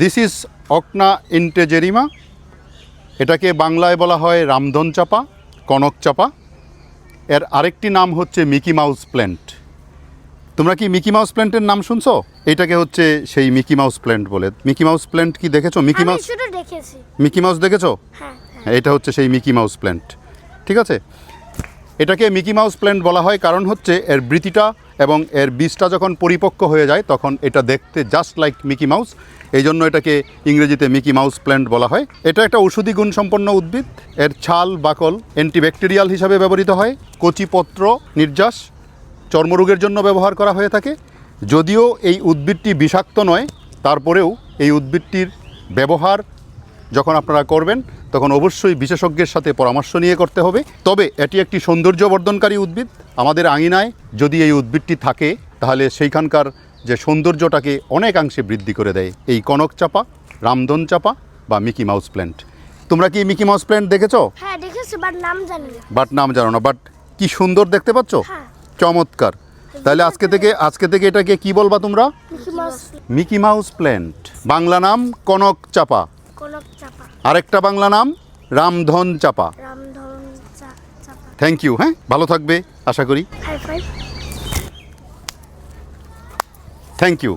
This is অকনা ইন্টেজেরিমা এটাকে বাংলায় বলা হয় রামধন চাপা কনক চাপা। এর আরেকটি নাম হচ্ছে মিকি মাউস প্ল্যান্ট। তোমরা কি মিকি মাউস প্ল্যান্টের নাম শুনছো? এটাকে হচ্ছে সেই মিকি মাউস প্ল্যান্ট বলে। মিকি মাউস প্ল্যান্ট কি দেখেছ? মিকি মাউস দেখেছি। মিকি মাউস দেখেছ? হ্যাঁ। হ্যাঁ, এটা হচ্ছে সেই মিকি মাউস প্ল্যান্ট। ঠিক আছে? এটাকে মিকি মাউস প্ল্যান্ট বলা হয় কারণ হচ্ছে এর বৃতিটা এবং এর বীজটা যখন পরিপক্ক হয়ে যায়, তখন এটা দেখতে জাস্ট লাইক মিকি মাউস এই জন্য এটাকে ইংরেজিতে মিকি মাউস প্ল্যান্ট বলা হয়। এটা একটা ঔষধি গুণসম্পন্ন উদ্ভিদ। এর ছাল, বাকল অ্যান্টিব্যাকটেরিয়াল হিসাবে ব্যবহৃত হয়। কচিপত্র নির্যাস, চর্মরোগের জন্য ব্যবহার করা হয়ে থাকে। যদিও এই উদ্ভিদটি বিষাক্ত নয়, তারপরেও এই উদ্ভিদটির ব্যবহার যখন আপনারা করবেন তখন অবশ্যই বিশেষজ্ঞের সাথে পরামর্শ নিয়ে করতে হবে। তবে এটি একটি সৌন্দর্য বর্ধনকারী উদ্ভিদ। আমাদের আঙিনায় যদি এই উদ্ভিদটি থাকে তাহলে সেইখানকার যে সৌন্দর্যটাকে অনেকাংশে বৃদ্ধি করে দেয়। এই কনক চাপা রামধন চাপা বা মিকি মাউস প্ল্যান্ট। তোমরা কি মিকি মাউস প্ল্যান্ট দেখেছ? হ্যাঁ দেখেছি বাট নাম জানি না। বাট নাম জানো না বাট কি সুন্দর দেখতে পাচ্ছ? হ্যাঁ। চমৎকার। তাহলে আজকে থেকে আজকে থেকে এটাকে কি বলবা তোমরা? Mickey Mouse plant. বাংলা নাম কনক চাপা। আরেকটা বাংলা নাম রামধন চাপা। রামধন চাপা। থ্যাংক ইউ হ্যাঁ? ভালো থাকবে আশা করি। Thank you